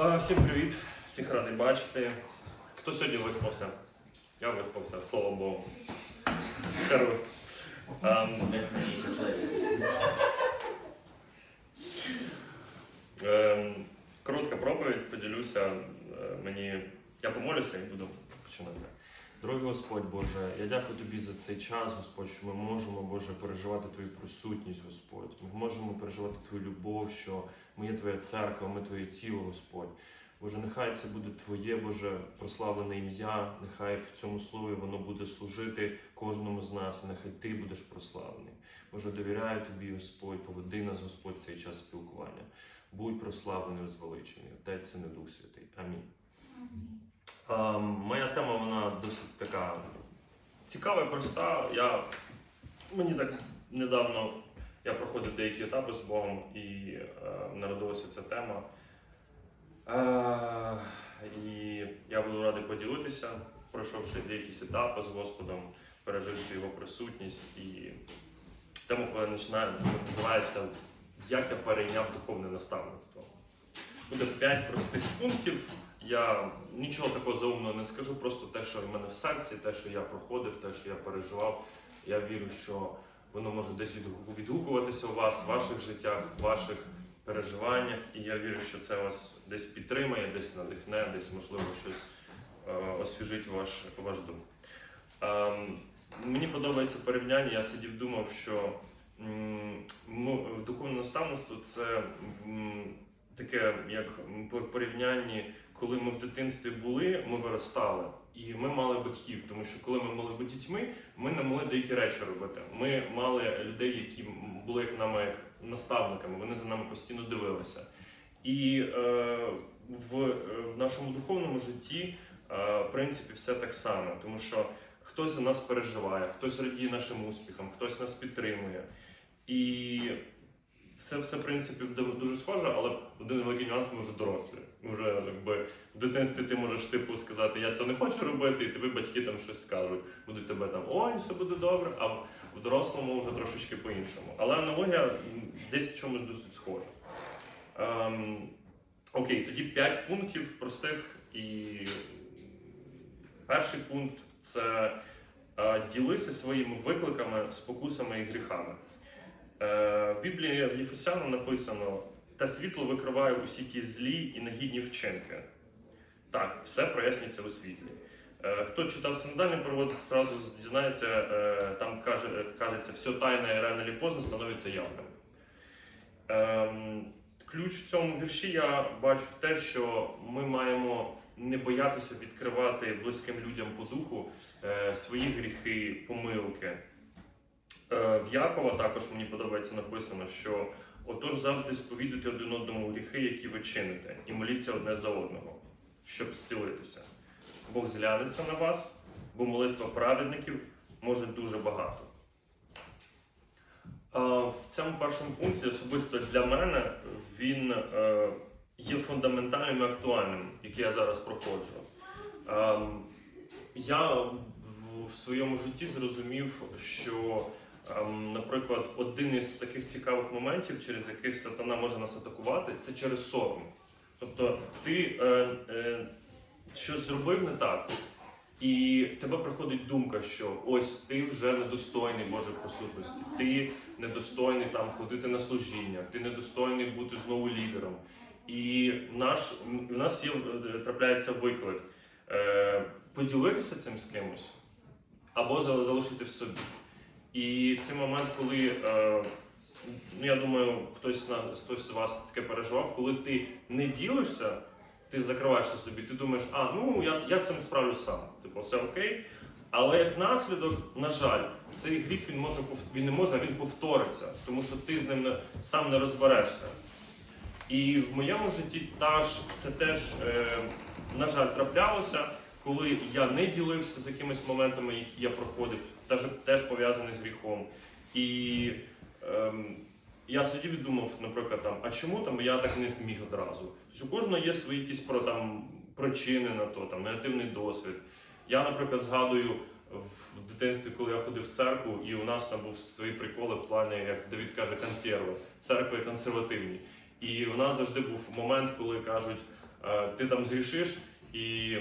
Всім привіт, всіх радий бачити. Хто сьогодні виспався? Я виспався, слава Богу. Щасливі. ем, Коротка проповідь, поділюся. Е, Мені я помолюся і буду починати. Дорогий Господь Боже, я дякую тобі за цей час, Господь, що ми можемо, Боже, переживати Твою присутність, Господь. Ми можемо переживати Твою любов, що ми є Твоя церква, ми Твоє тіло, Господь. Боже, нехай це буде Твоє, Боже, прославлене ім'я, нехай в цьому слові воно буде служити кожному з нас, нехай Ти будеш прославлений. Боже, довіряю тобі, Господь, поведи нас, Господь, цей час спілкування. Будь прославлений, звеличений, Отець Син і Дух Святий. Амінь. А, моя тема вона досить така цікава і проста. Я, мені так недавно я проходив деякі етапи з Богом і е, народилася ця тема. Е, і я буду радий поділитися, пройшовши деякі етапи з Господом, переживши його присутність. І тема, коли починає, називається Як я перейняв духовне наставництво. Буде п'ять простих пунктів. Я нічого такого заумного не скажу, просто те, що в мене в серці, те, що я проходив, те, що я переживав. Я вірю, що воно може десь відгуку- відгукуватися у вас, в ваших життях, в ваших переживаннях. І я вірю, що це вас десь підтримає, десь надихне, десь можливо щось е, освіжить ваш, ваш дух. Ем, мені подобається порівняння. Я сидів, думав, що духовне наставництво це таке, як по порівнянні, коли ми в дитинстві були, ми виростали. І ми мали батьків, тому що коли ми були дітьми, ми не могли деякі речі робити. Ми мали людей, які були як нами наставниками, вони за нами постійно дивилися. І е, в, е, в нашому духовному житті, е, в принципі, все так само, тому що хтось за нас переживає, хтось радіє нашим успіхам, хтось нас підтримує. І все, все в принципі, ду- дуже схоже, але один великий нюанс ми вже дорослі. Ми вже якби в дитинстві ти можеш типу сказати, я це не хочу робити, і тобі батьки там щось скажуть. Будуть тебе там ой, все буде добре. А в дорослому вже трошечки по-іншому. Але аналогія десь в чомусь досить схожа. Ем, окей, тоді 5 пунктів простих. І перший пункт це е, ділися своїми викликами, спокусами і гріхами. Е, в Біблії в Єфесянам написано: та світло викриває усі ті злі і негідні вчинки. Так, все прояснюється у світлі. Е, Хто читав синодальний перевод, зразу дізнається, е, там каже, кажеться, все тайне рано чи поздно становиться явним. Ем, Ключ в цьому вірші я бачу те, що ми маємо не боятися відкривати близьким людям по духу свої гріхи, помилки. Е, В Якова також мені подобається написано, що отож завжди сповідуйте один одному гріхи, які ви чините, і моліться одне за одного, щоб зцілитися. Бог зглянеться на вас, бо молитва праведників може дуже багато. В цьому першому пункті особисто для мене він е, є фундаментальним і актуальним, який я зараз проходжу. Ем, Я в своєму житті зрозумів, що, наприклад, один із таких цікавих моментів, через яких сатана може нас атакувати, це через сором. Тобто ти е, е, щось зробив не так, і тебе приходить думка, що ось ти вже недостойний Божої присутності, ти недостойний там ходити на служіння, ти недостойний бути знову лідером. І наш, в нас є е, трапляється виклик е, поділитися цим з кимось або залишити в собі. І цей момент, коли е, ну я думаю, хтось хтось з вас таке переживав, коли ти не ділишся, ти закриваєшся собі, ти думаєш, а ну я, я цим справлюсь сам. Типу, все окей. Але як наслідок, на жаль, цей гріх він може він не може, а він повториться, тому що ти з ним не, сам не розберешся. І в моєму житті та ж, це теж, е, на жаль, траплялося, коли я не ділився з якимись моментами, які я проходив, теж, теж пов'язані з гріхом. І ем, я сидів і думав, наприклад, там, а чому там я так не зміг одразу? Тобто у кожного є свої якісь про, там, причини на то, там, негативний досвід. Я, наприклад, згадую в дитинстві, коли я ходив в церкву, і у нас там був свої приколи в плані, як Давід каже, консерви. Церкви консервативні. І у нас завжди був момент, коли кажуть, е, ти там згрішиш, і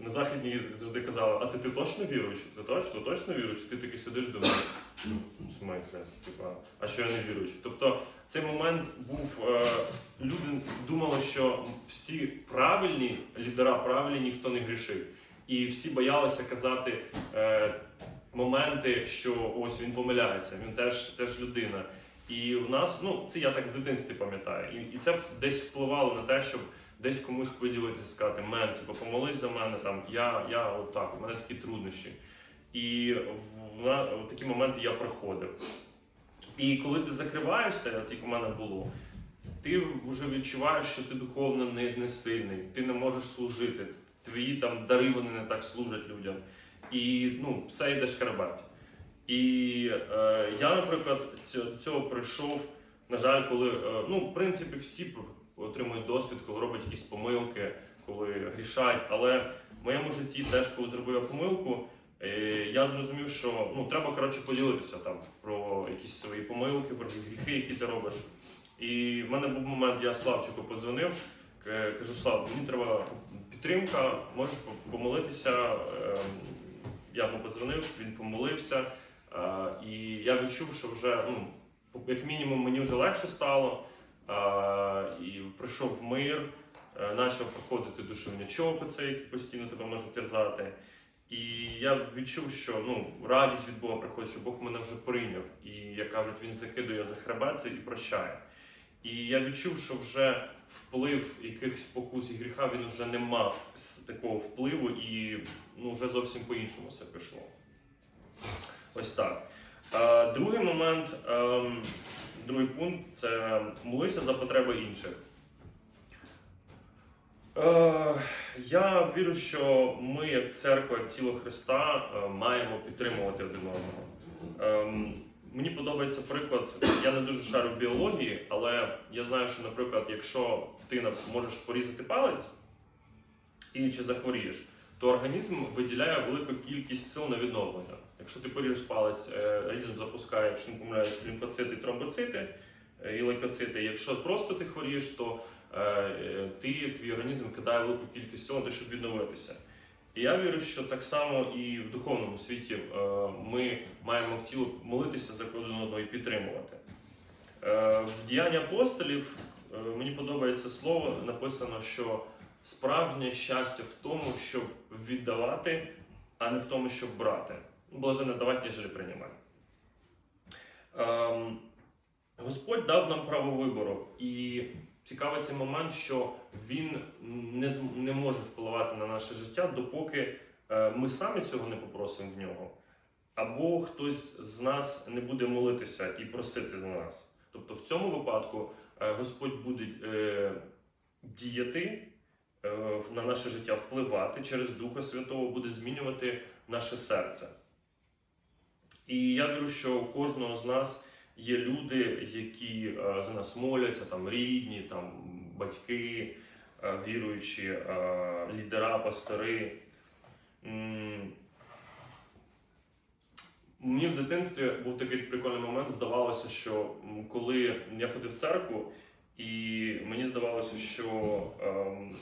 на західній завжди казали, а це ти точно віруючий? Це точно, точно віруючий? Ти такий сидиш думаєш, «Ну, в смислі, типа, а що я не віруючий? Тобто цей момент був, е, люди думали, що всі правильні, лідера правильні, ніхто не грішив. І всі боялися казати е, моменти, що ось він помиляється, він теж, теж людина. І в нас, ну це я так з дитинства пам'ятаю. І, і це десь впливало на те, щоб десь комусь поділитися, сказати, мен, типу, помолись за мене, там я, я отак, у мене такі труднощі. І в, на, в такі моменти я проходив. І коли ти закриваєшся, от як у мене було, ти вже відчуваєш, що ти духовно не, не сильний, ти не можеш служити, твої там дари вони не так служать людям. І ну, все йде шкарбать. І е, я, наприклад, цього, цього прийшов, на жаль, коли е, ну, в принципі, всі отримують досвід, коли роблять якісь помилки, коли грішать. Але в моєму житті теж, коли зробив я помилку, е, я зрозумів, що ну, треба коротше поділитися там про якісь свої помилки, про гріхи, які ти робиш. І в мене був момент, я Славчику подзвонив, кажу, Слав, мені треба підтримка, можеш помолитися. Ем, Я йому подзвонив, він помолився. Е, І я відчув, що вже, ну, як мінімум, мені вже легше стало. І прийшов мир, е, почав проходити душевні чопиці, які постійно тебе можуть терзати. І я відчув, що ну, радість від Бога приходить, що Бог мене вже прийняв. І як кажуть, він закидує за хребет і прощає. І я відчув, що вже вплив якихось спокус і гріха він вже не мав такого впливу, і ну, вже зовсім по-іншому все пішло. Ось так. Е, другий момент, ем, другий пункт це молися за потреби інших. Е, я вірю, що ми, як церква, як тіло Христа, е, маємо підтримувати один одного. Ем, мені подобається приклад. Я не дуже шарю в біології, але я знаю, що, наприклад, якщо ти можеш порізати палець і чи захворієш, то організм виділяє велику кількість сил на відновлення. Якщо ти поріжеш палець, е, організм запускає, якщо не помиляюсь, лімфоцити, тромбоцити е, і лейкоцити. Якщо просто ти хворієш, то е, е, ти, твій організм кидає велику кількість сил на те, щоб відновитися. І я вірю, що так само і в духовному світі е, ми маємо тіло молитися за один одного і підтримувати. Е, В діянні апостолів е, мені подобається слово, написано, що справжнє щастя в тому, щоб віддавати, а не в тому, щоб брати. Блаженне давати, ніж приймати. Ем, Господь дав нам право вибору, і цікавий цей момент, що він не, не може впливати на наше життя, допоки е, ми самі цього не попросимо в нього, або хтось з нас не буде молитися і просити за нас. Тобто в цьому випадку е, Господь буде е, діяти на наше життя, впливати через Духа Святого, буде змінювати наше серце. І я вірю, що у кожного з нас є люди, які е, за нас моляться, там рідні, там батьки, е, віруючі, е, лідера, пастори. Мені в дитинстві був такий прикольний момент. Здавалося, що коли я ходив в церкву, і мені здавалося, що ем,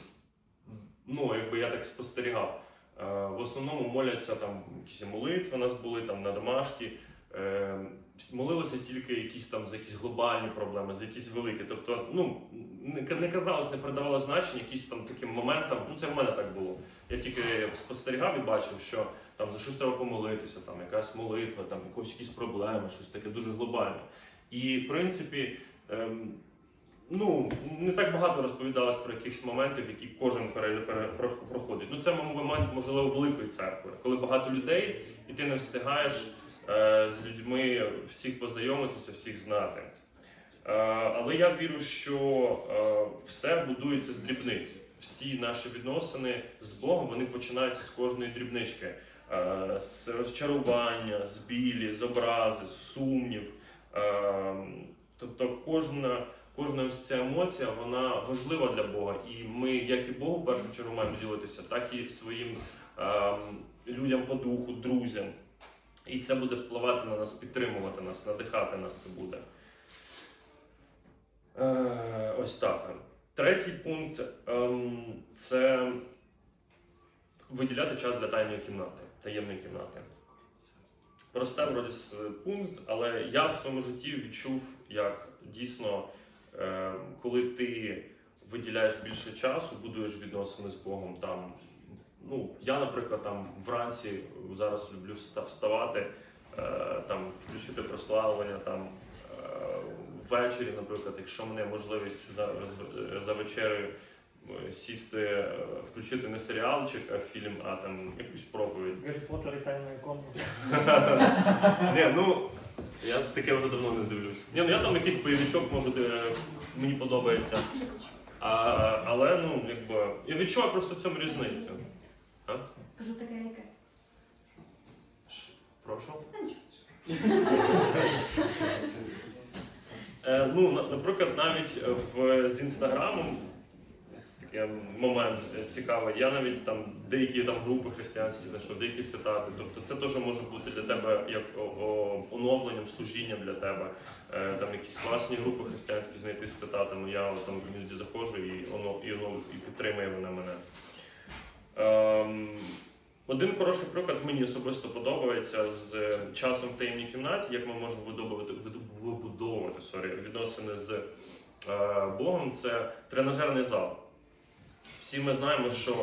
ну, якби я так спостерігав. Е, В основному моляться там якісь молитви у нас були там на домашні. Е, Молилися тільки якісь там за якісь глобальні проблеми, за якісь великі. Тобто, ну не казалось, не придавало значення якісь там таким моментам. Ну це в мене так було. Я тільки спостерігав і бачив, що там за щось треба помолитися, там якась молитва, там якось якісь проблеми, щось таке дуже глобальне. І в принципі. Ем, Ну, не так багато розповідалось про якихось моментів, які кожен проходить. Ну, це момент, можливо, великої церкви, коли багато людей, і ти не встигаєш е, з людьми всіх познайомитися, всіх знати. Е, але я вірю, що е, все будується з дрібниць. Всі наші відносини з Богом вони починаються з кожної дрібнички, Е, з розчарування, з білі, з образи, з сумнів. Е, тобто кожна. Кожна ось ця емоція вона важлива для Бога, і ми, як і Богу, в першу чергу маємо ділитися, так і своїм ем, людям по духу, друзям. І це буде впливати на нас, підтримувати нас, надихати нас це буде. Е, ось так. Третій пункт ем, це виділяти час для тайної кімнати, таємної кімнати. Просте вроді пункт, але я в своєму житті відчув, як дійсно, е, коли ти виділяєш більше часу, будуєш відносини з Богом там. Ну, я, наприклад, там вранці зараз люблю вставати, е, там включити прославлення, там е, ввечері, наприклад, якщо мене можливість за, з- за вечерею е, сісти, е, включити не серіалчик, а фільм, а там якусь проповідь. Гаррі Поттер і тайна ікона. Ні, ну я таке вже давно не дивлюсь. Ні, ну я там якийсь бойовичок, може, де мені подобається. А, але ну, якби. Я відчуваю просто в цьому різницю. А? Кажу таке яке. Ш- Прошу. Е, ну, на- наприклад, навіть в, з інстаграмом це такий момент е, цікавий. Я навіть там деякі там групи християнські знайшов, деякі цитати. Тобто це теж може бути для тебе як о, о, оновленням, служінням для тебе. Е, там якісь класні групи християнські знайти з цитатами. Я там іноді заходжу і воно і воно і підтримує вона мене. Ем, один хороший приклад мені особисто подобається з е, часом в таємній кімнаті, як ми можемо видобувати, вибудовувати sorry, відносини з е, Богом. Це тренажерний зал. Всі ми знаємо, що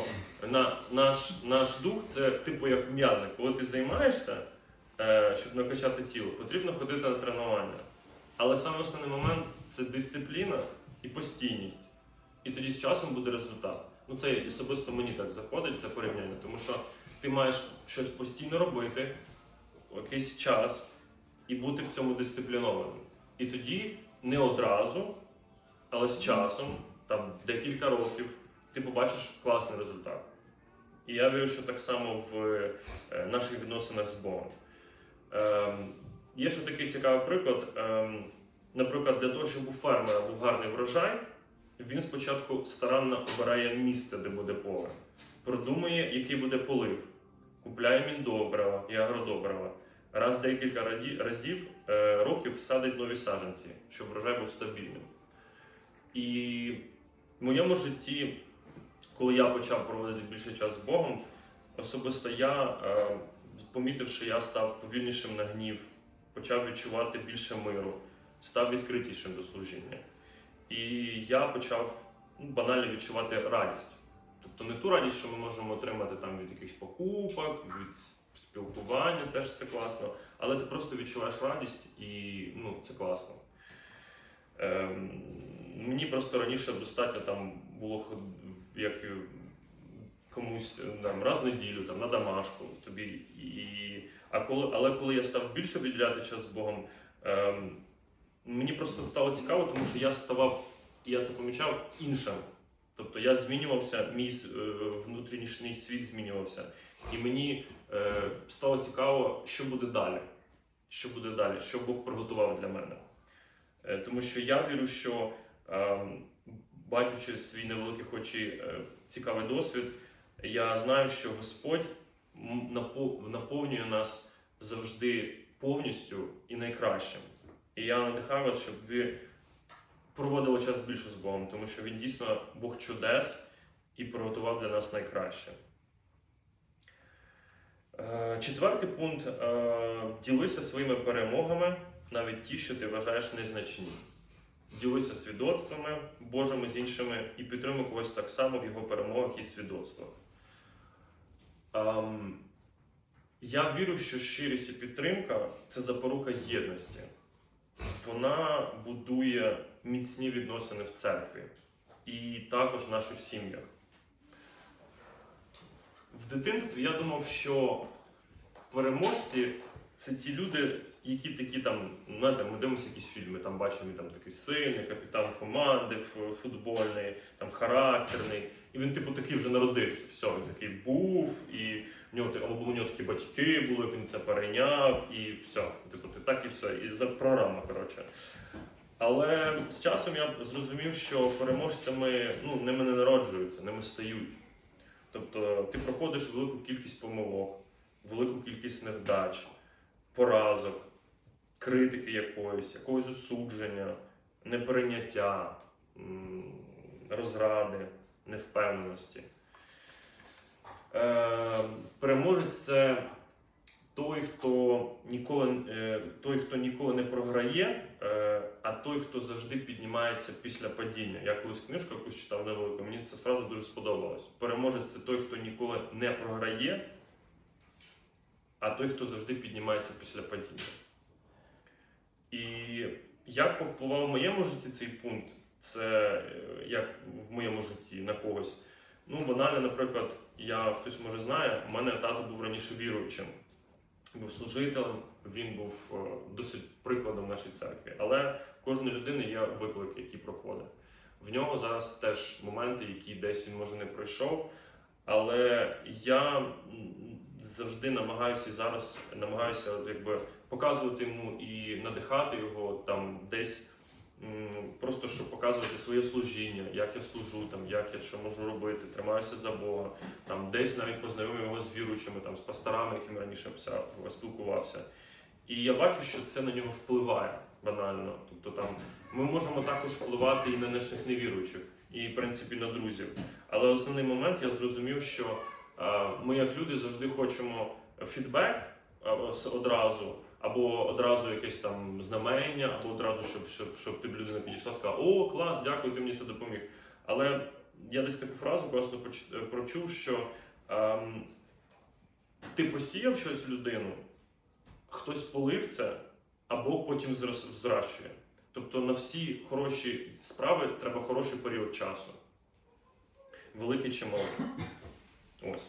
на, наш, наш дух це типу як м'язи. Коли ти займаєшся, щоб накачати тіло, потрібно ходити на тренування. Але саме основний момент це дисципліна і постійність. І тоді з часом буде результат. Ну це особисто мені так заходить, це порівняння, тому що ти маєш щось постійно робити, якийсь час і бути в цьому дисциплінованим. І тоді не одразу, але з часом, там декілька років, ти побачиш класний результат. І я вірю, що так само в е, наших відносинах з Богом. Ем, є ще такий цікавий приклад. Ем, наприклад, для того, щоб у фермера був гарний врожай, він спочатку старанно обирає місце, де буде поле. Продумує, який буде полив, купляє міндобрива і агродобрива. Раз декілька разів е, років садить нові саджанці, щоб врожай був стабільним. І в моєму житті, коли я почав проводити більше час з Богом, особисто я е, помітив, що я став повільнішим на гнів, почав відчувати більше миру, став відкритішим до служіння. І я почав ну, банально відчувати радість. Тобто не ту радість, що ми можемо отримати там від якихось покупок, від спілкування, теж це класно, але ти просто відчуваєш радість і ну, це класно. Ем, мені просто раніше достатньо там було як комусь там, раз в неділю там, на домашку тобі. І, а коли, але коли я став більше виділяти час з Богом, ем, мені просто стало цікаво, тому що я ставав, і я це помічав іншим. Тобто я змінювався, мій е, внутрішній світ змінювався. І мені е, стало цікаво, що буде далі. Що буде далі, що Бог приготував для мене. Е, тому що я вірю, що е, бачучи свій невеликий, хоч і е, цікавий досвід, я знаю, що Господь наповнює нас завжди повністю і найкращим. І я надихаю вас, щоб ви проводили час більше з Богом, тому що він дійсно Бог чудес і приготував для нас найкраще. Е, Четвертий пункт е, ділися своїми перемогами, навіть ті, що ти вважаєш незначні. Ділися свідоцтвами Божими з іншими і підтримуй когось так само в його перемогах і свідоцтвах. Ем, я вірю, що щирість і підтримка це запорука єдності. Вона будує міцні відносини в церкві і також в наших сім'ях. В дитинстві я думав, що переможці це ті люди, які такі там, знаєте, ми дивимося якісь фільми, там бачимо там такий сильний, капітан команди футбольний, там характерний. І він, типу, такий вже народився. Все, він такий був, і в нього, або у нього такі батьки були, він це перейняв, і все. Типу, ти так і все. І за програма, коротше. Але з часом я зрозумів, що переможцями ну, ними не народжуються, ними стають. Тобто ти проходиш велику кількість помилок, велику кількість невдач, поразок, критики якоїсь, якогось осудження, неприйняття, розради, невпевненості. Е, переможець це той, хто ніколи, е, той, хто ніколи не програє, е, а той, хто завжди піднімається після падіння. Я колись книжку якусь читав невелику, мені ця фраза дуже сподобалась. Переможець це той, хто ніколи не програє, а той, хто завжди піднімається після падіння. І як повпливав в моєму житті цей пункт, це е, як в моєму житті на когось. Ну, банально, наприклад, я хтось може знає, у мене тато був раніше віруючим, був служителем, він був е, досить прикладом в нашій церкві. Але кожної людини є виклики, які проходить. В нього зараз теж моменти, які десь він може не пройшов. Але я завжди намагаюся і зараз намагаюся якби, показувати йому і надихати його там десь. Просто щоб показувати своє служіння, як я служу, там, як я що можу робити, тримаюся за Бога, там десь навіть познайомив його з віруючими, там, з пасторами, якими раніше писав, спілкувався. І я бачу, що це на нього впливає банально. Тобто там ми можемо також впливати і на наших невіруючих, і в принципі на друзів. Але основний момент я зрозумів, що е, ми, як люди, завжди хочемо фідбек або одразу, або одразу якесь там знамення, або одразу, щоб, щоб, щоб ти людина підійшла і сказала, о, клас, дякую, ти мені це допоміг. Але я десь таку фразу просто поч- прочув, що ем, ти посіяв щось в людину, хтось полив це, а Бог потім взращує. Тобто на всі хороші справи треба хороший період часу. Великий чи малий. Ось.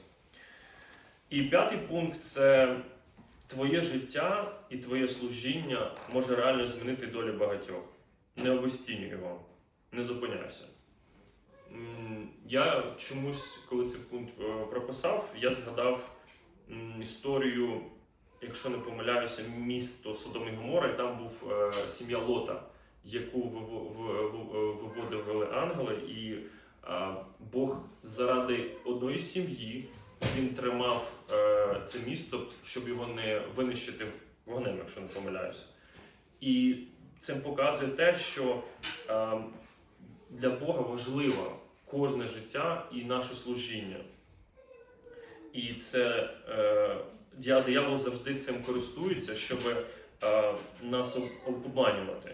І п'ятий пункт це твоє життя і твоє служіння може реально змінити долю багатьох. Не обесцінюй його, не зупиняйся. Я чомусь, коли цей пункт е, прописав, я згадав історію, якщо не помиляюся, місто Содом і Гомора, і там був е, сім'я Лота, яку виводили ангели, і Бог заради одної сім'ї він тримав е, це місто, щоб його не винищити вогнем, якщо не помиляюся. І цим показує те, що е, для Бога важливо кожне життя і наше служіння. І це е, диявол завжди цим користується, щоб е, нас обманювати.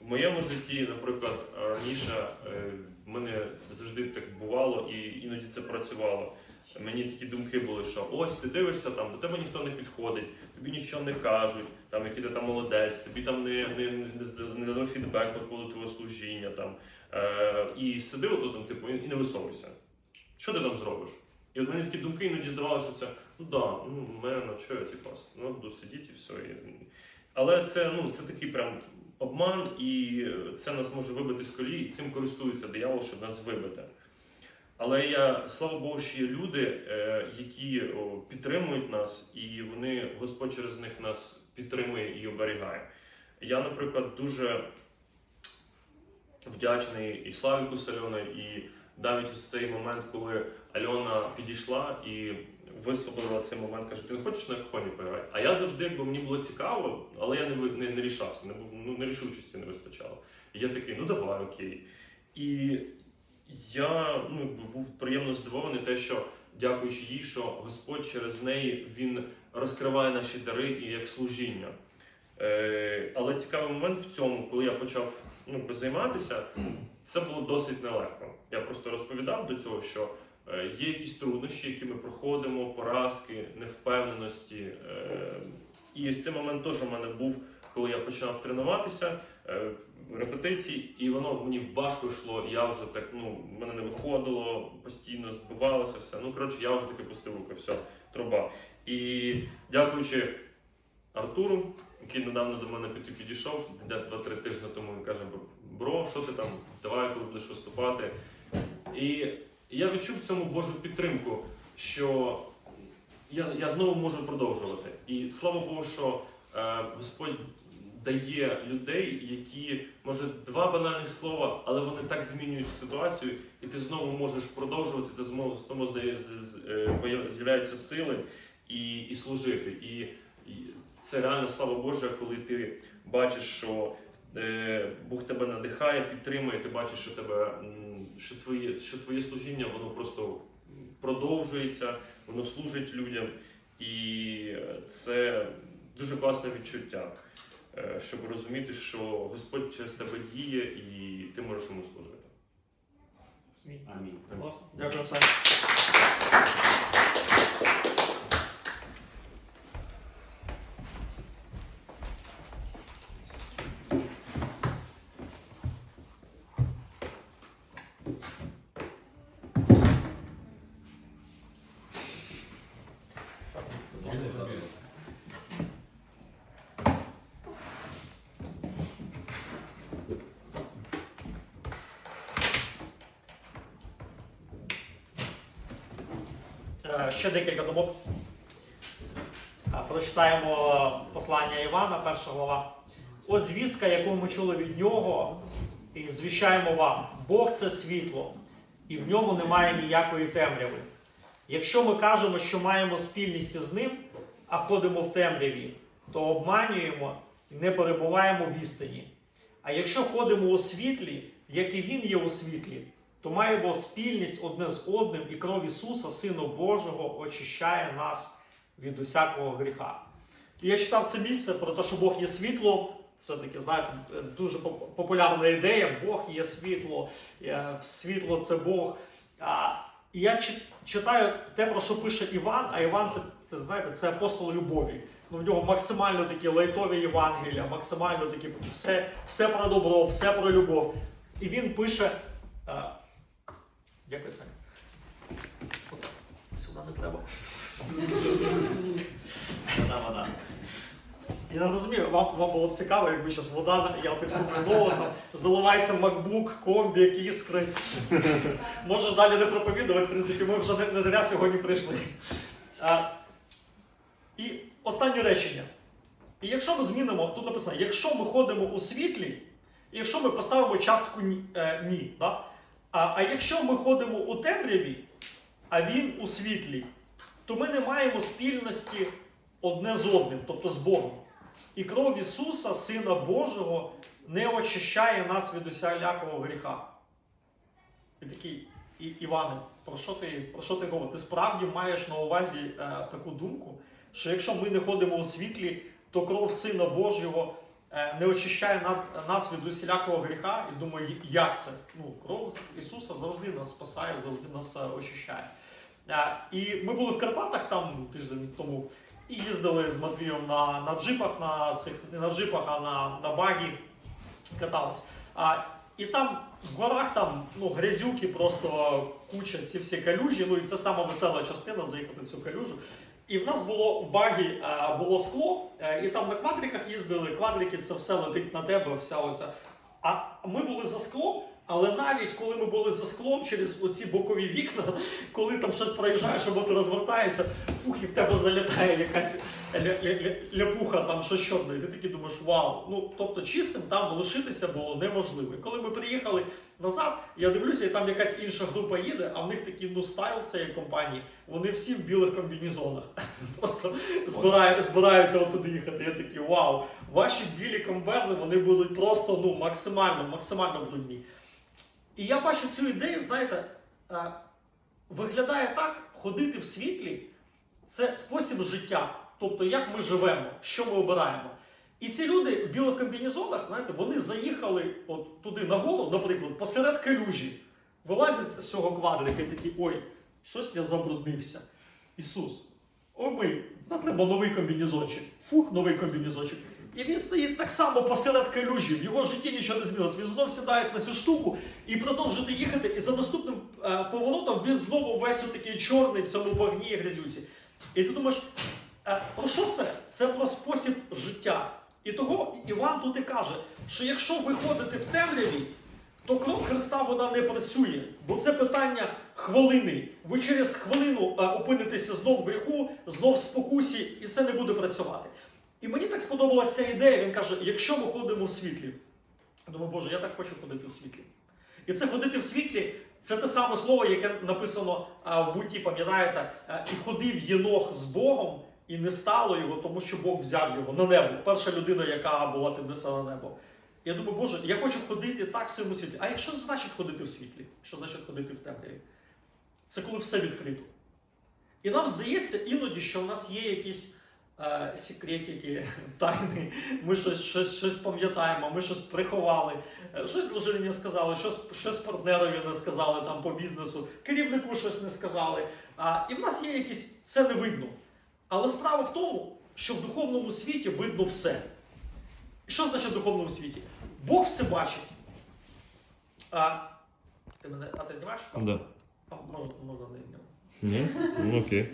В моєму житті, наприклад, раніше е, в мене завжди так бувало, і іноді це працювало. Мені такі думки були, що ось ти дивишся, там до тебе ніхто не підходить, тобі нічого не кажуть, там який ти там молодець, тобі там не, не, не, дадуть фідбек по поводу твого служіння. Там. Е, і сиди отут, там, типу, і не висовуйся. Що ти там зробиш? І от мені такі думки іноді здавалося, що це ну да, ну мене що я типу, ну буду сидіти і все. І... Але це, ну, це такий прям обман, і це нас може вибити з колії, і цим користується диявол, щоб нас вибити. Але я слава Богу, що є люди, е, які підтримують нас, і вони Господь через них нас підтримує і оберігає. Я, наприклад, дуже вдячний і Славіку Сальони, і навіть ось цей момент, коли Альона підійшла і висвободила цей момент, каже, ти не хочеш на коні пограти? А я завжди, якби мені було цікаво, але я не, не, не рішався, не був, ну, нерішучості не вистачало. І я такий, ну давай, окей. І я ну, був приємно здивований, те, що дякуючи їй, що Господь через неї він розкриває наші дари і як служіння. Е, але цікавий момент в цьому, коли я почав ну, займатися, це було досить нелегко. Я просто розповідав до цього, що е, є якісь труднощі, які ми проходимо, поразки, невпевненості. Е, і ось цей момент теж у мене був, коли я починав тренуватися. Е, репетицій, і воно мені важко йшло. Я вже так, ну, в мене не виходило, постійно збивалося все. Ну, коротше, я вже таки пустив руки, все, труба. І дякуючи Артуру, який недавно до мене підійшов, де 2-3 тижні тому він каже: Бро, що ти там, давай, коли будеш виступати. І я відчув цьому Божу підтримку, що я, я знову можу продовжувати. І слава Богу, що е, Господь дає людей, які може два банальних слова, але вони так змінюють ситуацію, і ти знову можеш продовжувати, ти знову е, з'являються сили і, і служити. І, і це реально слава Божа, коли ти бачиш, що е, Бог тебе надихає, підтримує, ти бачиш, що тебе що твоє, що твоє служіння воно просто продовжується, воно служить людям, і е, це дуже класне відчуття, щоб розуміти, що Господь через тебе діє і ти можеш йому служити. Амінь. Амінь. Дякую, Оксана. Е, Ще декілька думок. Е, Прочитаємо послання Івана, перша глава. От звістка, яку ми чули від нього, і звіщаємо вам: Бог це світло, і в ньому немає ніякої темряви. Якщо ми кажемо, що маємо спільність з ним, а ходимо в темряві, то обманюємо і не перебуваємо в істині. А якщо ходимо у світлі, як і він є у світлі, то маємо спільність одне з одним, і кров Ісуса, Сина Божого, очищає нас від усякого гріха. І я читав це місце про те, що Бог є світло. Це таке, знаєте, дуже популярна ідея. Бог є світло, е, світло це Бог. І я читаю те, про що пише Іван, а Іван це, знаєте, це апостол любові. Ну, в нього максимально такі лайтові Євангелія, максимально такі все, все про добро, все про любов. І він пише. Дякую, Саня. Сюди не треба. Вода, вода. Я не розумію, вам, вам було б цікаво, якби зараз вода, я так супроводу, заливається MacBook, комбік, іскри. Може далі не проповідувати, в принципі, ми вже не, не зря сьогодні прийшли. А, і останнє речення. І якщо ми змінимо, тут написано, якщо ми ходимо у світлі, і якщо ми поставимо частку ні, е, ні да? А, а якщо ми ходимо у темряві, а він у світлі, то ми не маємо спільності одне з одним, тобто з Богом. І кров Ісуса, Сина Божого, не очищає нас від усілякого гріха. І такий, Іване, про що ти, про що ти говориш? Ти справді маєш на увазі е, таку думку, що якщо ми не ходимо у світлі, то кров Сина Божого не очищає нас від усілякого гріха. І думаю, як це? Ну, кров Ісуса завжди нас спасає, завжди нас е, очищає. Е, І ми були в Карпатах там тиждень тому і їздили з Матвієм на, на джипах, на цих не на джипах, а на, на багі катались. І там в горах там ну, грязюки, просто куча, ці всі калюжі. Ну і це сама весела частина заїхати в цю калюжу. І в нас було в багі було скло, е, і там на квадриках їздили. Квадрики це все летить на тебе, вся оця. А ми були за склом, але навіть коли ми були за склом через оці бокові вікна, коли там щось проїжджаєш або ти розвертаєшся, фух, і в тебе залітає якась ляпуха, там щось чорне, і ти такий думаєш, вау. Ну тобто чистим там лишитися було неможливо. І коли ми приїхали назад, я дивлюся, і там якась інша група їде, а в них такий ну стайл цієї компанії, вони всі в білих комбінезонах. Просто збирають, збираються отуди їхати. Я такий вау. Ваші білі комбези вони будуть просто ну максимально, максимально брудні. І я бачу цю ідею, знаєте, е, виглядає так, ходити в світлі це спосіб життя. Тобто, як ми живемо, що ми обираємо. І ці люди в білих комбінезонах, знаєте, вони заїхали от туди нагору, наприклад, посеред калюжі, вилазять з цього квадрика і такі, ой, щось я забруднився. Ісус, о ми, нам треба новий комбінезончик. Фух, новий комбінезончик. І він стоїть так само посеред калюжі, в його житті нічого не змінилось. Він знов сідає на цю штуку і продовжує їхати. І за наступним е, поворотом він знову весь такий чорний в цьому вогні грязюці. І ти думаєш, про що це? Це про спосіб життя. І того Іван тут і каже, що якщо ви ходите в темряві, то кров Христа вона не працює, бо це питання хвилини. Ви через хвилину е, опинитеся знов в гріху, знов в спокусі, і це не буде працювати. І мені так сподобалася ідея. Він каже: якщо ми ходимо в світлі, я думаю, Боже, я так хочу ходити в світлі. І це ходити в світлі це те саме слово, яке написано в буті, пам'ятаєте, і ходив Єнох з Богом, і не стало його, тому що Бог взяв його на небо. Перша людина, яка була піднесена на небо. Я думаю, Боже, я хочу ходити так в своєму світлі. А якщо значить ходити в світлі? Що значить ходити в темряві? Це коли все відкрито. І нам здається іноді, що в нас є якісь е, секретики, тайни, ми щось, щось, щось пам'ятаємо, ми щось приховали, е, щось дружині сказали, щось, щось партнерові не сказали там по бізнесу, керівнику щось не сказали. А, і в нас є якісь, це не видно. Але справа в тому, що в духовному світі видно все. Що значить в духовному світі? Бог все бачить. А, ти мене, а ти знімаєш? Да. А, можна, можна не зняти. Ні? Ну окей.